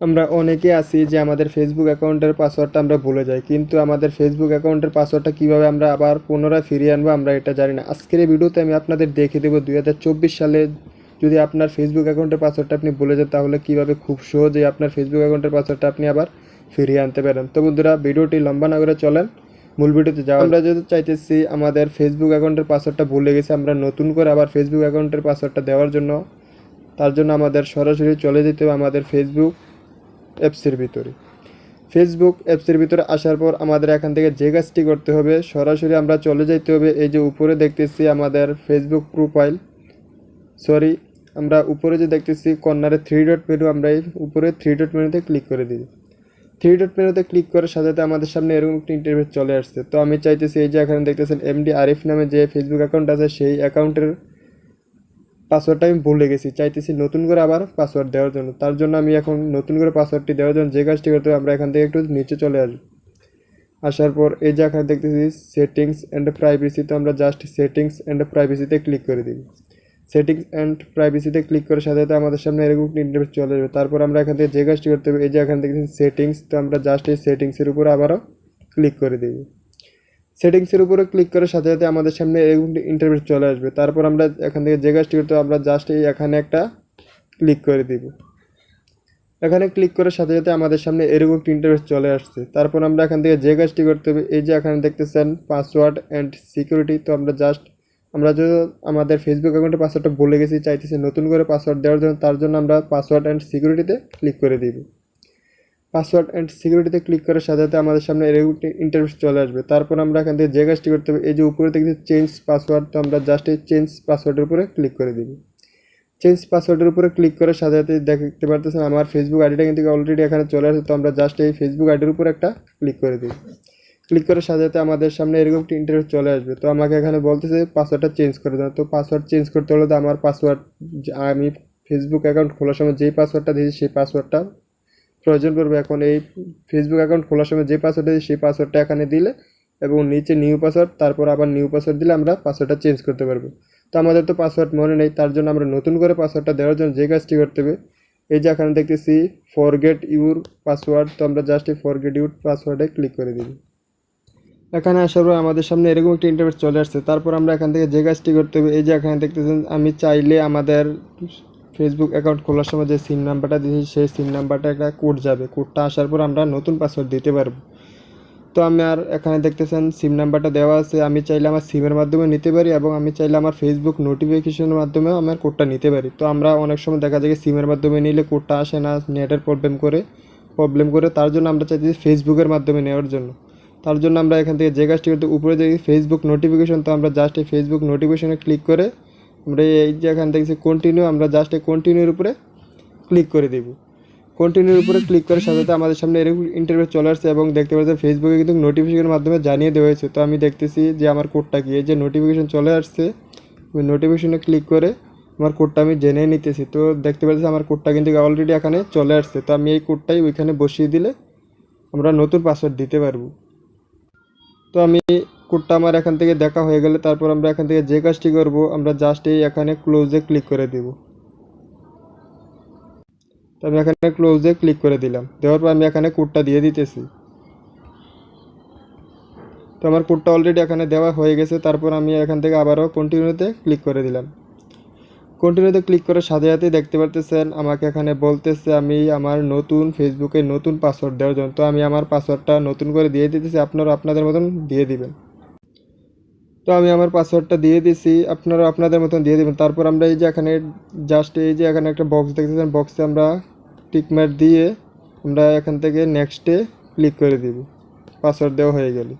আমরা অনেকে আছি যে আমাদের ফেসবুক অ্যাকাউন্টের পাসওয়ার্ডটা আমরা ভুলে যাই, কিন্তু আমাদের ফেসবুক অ্যাকাউন্টের পাসওয়ার্ডটা কীভাবে আমরা আবার পুনরায় ফিরিয়ে আনব আমরা এটা জানি না। আজকের এই ভিডিওতে আমি আপনাদের দেখে দেবো দুই হাজার চব্বিশ সালে যদি আপনার ফেসবুক অ্যাকাউন্টের পাসওয়ার্ডটা আপনি ভুলে যান, তাহলে কীভাবে খুব সহজেই আপনার ফেসবুক অ্যাকাউন্টের পাসওয়ার্ডটা আপনি আবার ফিরিয়ে আনতে পারেন। তো বন্ধুরা, ভিডিওটি লম্বা না করে চলেন, মূল ভিডিওতে যাওয়া আমরা যদি চাইতেছি আমাদের ফেসবুক অ্যাকাউন্টের পাসওয়ার্ডটা ভুলে গেছি, আমরা নতুন করে আবার ফেসবুক অ্যাকাউন্টের পাসওয়ার্ডটা দেওয়ার জন্য, তার জন্য আমাদের সরাসরি চলে যেতে হবে আমাদের ফেসবুক অ্যাপসের ভিতরে। ফেসবুক অ্যাপসের ভিতরে আসার পর আমাদের এখান থেকে যে কাজটি করতে হবে, সরাসরি আমরা চলে যাইতে হবে। এই যে উপরে দেখতেছি আমাদের ফেসবুক প্রোফাইল সরি আমরা উপরে যে দেখতেছি কর্নারে থ্রি ডট মেনু আমরা এই উপরে থ্রি ডট মেনুতে ক্লিক করে দিই। থ্রি ডট মেনুতে ক্লিক করার সাথে সাথে আমাদের সামনে এরকম একটা ইন্টারভিউ চলে আসছে। তো আমি চাইতেছি এই যে এখানে দেখতেছেন এমডি আরিফ নামে যে ফেসবুক অ্যাকাউন্ট আছে, সেই অ্যাকাউন্টের পাসওয়ার্ডটা আমি ভুলে গেছি। চাইতেছি নতুন করে আবার পাসওয়ার্ড দেওয়ার জন্য। তার জন্য আমি এখন নতুন করে পাসওয়ার্ডটি দেওয়ার জন্য যে কাজটি করতে আমরা এখান থেকে একটু নিচে চলে আসব। আসার পর এই যে এখানে দেখতেছি সেটিংস অ্যান্ড প্রাইভেসি তো আমরা জাস্ট সেটিংস অ্যান্ড প্রাইভেসিতে ক্লিক করে দিই সেটিংস অ্যান্ড প্রাইভেসিতে ক্লিক করার সাথে সাথে আমাদের সামনে এরকম ইন্টারভিউ চলে যাবে তারপর আমরা এখান থেকে যে কাজটি করতে হবে, এই যে এখানে দেখতেছি সেটিংস তো আমরা জাস্ট এই সেটিংসের উপর আবারও ক্লিক করে দিই সেটিংসের উপরে ক্লিক করার সাথে সাথে আমাদের সামনে এরকম ইন্টারভিউ চলে আসবে। তারপর আমরা এখান থেকে যে কাজটি করতে আমরা জাস্ট এই এখানে একটা ক্লিক করে দিব। এখানে ক্লিক করার সাথে সাথে আমাদের সামনে এরকম ইন্টারভিউ চলে আসছে। তারপর আমরা এখান থেকে যে কাজটি করতে হবে, এই যে এখানে দেখতেছেন পাসওয়ার্ড অ্যান্ড সিকিউরিটি তো আমরা জাস্ট আমরা যদি আমাদের ফেসবুক অ্যাকাউন্টের পাসওয়ার্ডটা ভুলে গেছি, চাইতেছি নতুন করে পাসওয়ার্ড দেওয়ার জন্য, তার জন্য আমরা পাসওয়ার্ড অ্যান্ড সিকিউরিটিতে ক্লিক করে দিব। পাসওয়ার্ড অ্যান্ড সিকিউরিটিতে ক্লিক করার সাথে সাথে আমাদের সামনে এরকম ইন্টারভিউ চলে আসবে। তারপর আমরা এখান থেকে যে কাজটি করতে হবে, এই যে উপরে দেখছি চেঞ্জ পাসওয়ার্ড তো আমরা জাস্ট এই চেঞ্জ পাসওয়ার্ডের উপরে ক্লিক করে দিব। চেঞ্জ পাসওয়ার্ডের উপরে ক্লিক করার সাথে সাথে দেখতে পারতেছেন আমার ফেসবুক আইডিটা কিন্তু অলরেডি এখানে চলে আসে, তো আমরা জাস্ট এই ফেসবুক আইডির উপর একটা ক্লিক করে দিই ক্লিক করার সাথে সাথে আমাদের সামনে এরকম একটা ইন্টারভিউ চলে আসবে, তো আমাকে এখানে বলতেছে পাসওয়ার্ডটা চেঞ্জ করে দেওয়া তো পাসওয়ার্ড চেঞ্জ করতে হলে তো আমার পাসওয়ার্ড আমি ফেসবুক অ্যাকাউন্ট খোলার সময় যেই পাসওয়ার্ডটা দিয়েছি সেই পাসওয়ার্ডটা প্রয়োজন পড়বে এখন এই ফেসবুক অ্যাকাউন্ট খোলার সময় যে পাসওয়ার্ড দিই সেই পাসওয়ার্ডটা এখানে দিলে এবং নিচে নিউ পাসওয়ার্ড তারপর আবার নিউ পাসওয়ার্ড দিলে আমরা পাসওয়ার্ডটা চেঞ্জ করতে পারব। তো আমাদের তো পাসওয়ার্ড মনে নেই, তার জন্য আমরা নতুন করে পাসওয়ার্ডটা দেওয়ার জন্য যে কাজটি করতে হবে, এই যে এখানে দেখতেছি ফরগেট ইউর পাসওয়ার্ড তো আমরা জাস্ট এই ফরগেট ইউর পাসওয়ার্ডে ক্লিক করে দিই এখানে আসার পর আমাদের সামনে এরকম একটা ইন্টারভিউ চলে আসছে, তারপর আমরা এখান থেকে যে কাজটি করতে হবে, এই যে এখানে দেখতেছেন, আমি চাইলে আমাদের ফেসবুক অ্যাকাউন্ট খোলার সময় যে সিম নাম্বারটা দিয়েছি, সেই সিম নাম্বারটা একটা কোড যাবে। কোডটা আসার পর আমরা নতুন পাসওয়ার্ড দিতে পারব। তো আমি আর এখানে দেখতেছেন সিম নাম্বারটা দেওয়া আছে। আমি চাইলে আমার সিমের মাধ্যমে নিতে পারি এবং আমি চাইলে আমার ফেসবুক নোটিফিকেশনের মাধ্যমেও আমার কোডটা নিতে পারি। তো আমরা অনেক সময় দেখা যায় সিমের মাধ্যমে নিলে কোডটা আসে না নেটের প্রবলেম করে প্রবলেম করে। তার জন্য আমরা চাইছি ফেসবুকের মাধ্যমে নেওয়ার জন্য। তার জন্য আমরা এখান থেকে যে কাজটি করতে উপরে দেখি ফেসবুক নোটিফিকেশন তো আমরা জাস্ট এই ফেসবুক নোটিফিকেশনে ক্লিক করে আমরা এই যে এখান থেকে কন্টিনিউ আমরা জাস্ট এই কন্টিনিউর উপরে ক্লিক করে দিব। কন্টিনিউর উপরে ক্লিক করার সাথে সাথে আমাদের সামনে এরকম ইন্টারভিউ চলে আসছে এবং দেখতে পাচ্ছি ফেসবুকে কিন্তু নোটিফিকেশনের মাধ্যমে জানিয়ে দেওয়া হয়েছে। তো আমি দেখতেছি যে আমার কোডটা কি? এই যে নোটিফিকেশন চলে আসছে নোটিফিকেশনে ক্লিক করে আমার কোডটা আমি জেনে নিতেছি। তো দেখতে পাচ্ছি আমার কোডটা কিন্তু অলরেডি এখানে চলে আসছে। তো আমি এই কোডটাই ওইখানে বসিয়ে দিলে আমরা নতুন পাসওয়ার্ড দিতে পারব। তো আমি কোডটা আমার এখান থেকে দেখা হয়ে গেলে তারপর আমরা এখান থেকে যে কাজটি করব, আমরা জাস্ট এই এখানে ক্লোজে ক্লিক করে দিব। তো আমি এখানে ক্লোজে ক্লিক করে দিলাম। দেওয়ার পর আমি এখানে কোডটা দিয়ে দিতেছি। তো আমার কোডটা অলরেডি এখানে দেওয়া হয়ে গেছে, তারপর আমি এখান থেকে আবারও কন্টিনিউতে ক্লিক করে দিলাম। কন্টিনিউতে ক্লিক করার সাথে সাথে দেখতে পারতেছেন, আমাকে এখানে বলতেছে আমি আমার নতুন ফেসবুকে নতুন পাসওয়ার্ড দেওয়ার জন্য। তো আমি আমার পাসওয়ার্ডটা নতুন করে দিয়ে দিতেছি, আপনারা আপনাদের মতন দিয়ে দিবেন। তো আমি আমার পাসওয়ার্ডটা দিয়ে দিছি। আপনারা আপনাদের মতন দিয়ে দিবেন। তারপর আমরা এই যে এখানে জাস্ট এই যে এখানে একটা বক্স দেখতেছেন বক্সে আমরা টিকমার্ক দিয়ে আমরা এখান থেকে নেক্সটে ক্লিক করে দিব। পাসওয়ার্ড দেওয়া হয়ে গেলে।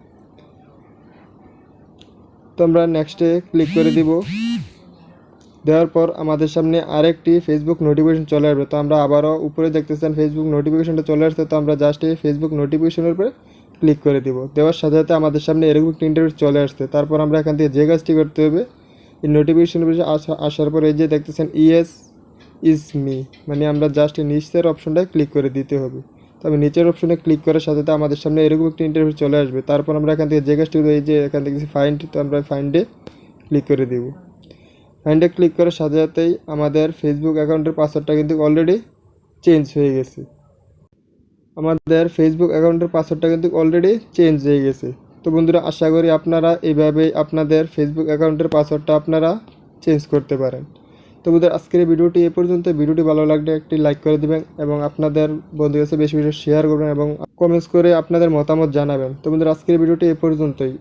তো আমরা নেক্সটে ক্লিক করে দিব। দেওয়ার পর আমাদের সামনে আরেকটি ফেসবুক নোটিফিকেশন চলে আসবে। তো আমরা আবারও উপরে দেখতেছেন ফেসবুক নোটিফিকেশনটা চলে আসছে। তো আমরা জাস্ট এই ফেসবুক নোটিফিকেশনের উপরে ক্লিক করে দিব। দেওয়ার সাথে সাথে আমাদের সামনে এরকম একটা ইন্টারভিউ চলে আসছে। তারপর আমরা এখান থেকে যে কাজটি করতে হবে, এই নোটিফিকেশনের উপরে আসা- আসার পর এই যে দেখতেছেন ইএস ইজ মি মানে আমরা জাস্ট নিচের অপশনটায় ক্লিক করে দিতে হবে। তবে নিচের অপশনে ক্লিক করার সাথে সাথে আমাদের সামনে এরকম একটা ইন্টারভিউ চলে আসবে। তারপর আমরা এখান থেকে যে কাজটি এই যে এখান থেকে ফাইন্ড তো আমরা ফাইন্ডে ক্লিক করে দিব। ফাইন্ডে ক্লিক করার সাথে সাথেই আমাদের ফেসবুক অ্যাকাউন্টের পাসওয়ার্ডটা কিন্তু অলরেডি চেঞ্জ হয়ে গেছে। আমাদের ফেসবুক অ্যাকাউন্টের পাসওয়ার্ডটা কিন্তু অলরেডি চেঞ্জ হয়ে গেছে। তো বন্ধুরা, আশা করি আপনারা এইভাবেই আপনাদের ফেসবুক অ্যাকাউন্টের পাসওয়ার্ডটা আপনারা চেঞ্জ করতে পারেন। তো বন্ধুরা, আজকের ভিডিওটি এ পর্যন্ত। ভিডিওটি ভালো লাগলে একটি লাইক করে দেবেন এবং আপনাদের বন্ধুদের কাছে বেশি বেশি শেয়ার করবেন এবং কমেন্টস করে আপনাদের মতামত জানাবেন। তো বন্ধুরা, আজকের ভিডিওটি এ পর্যন্তই।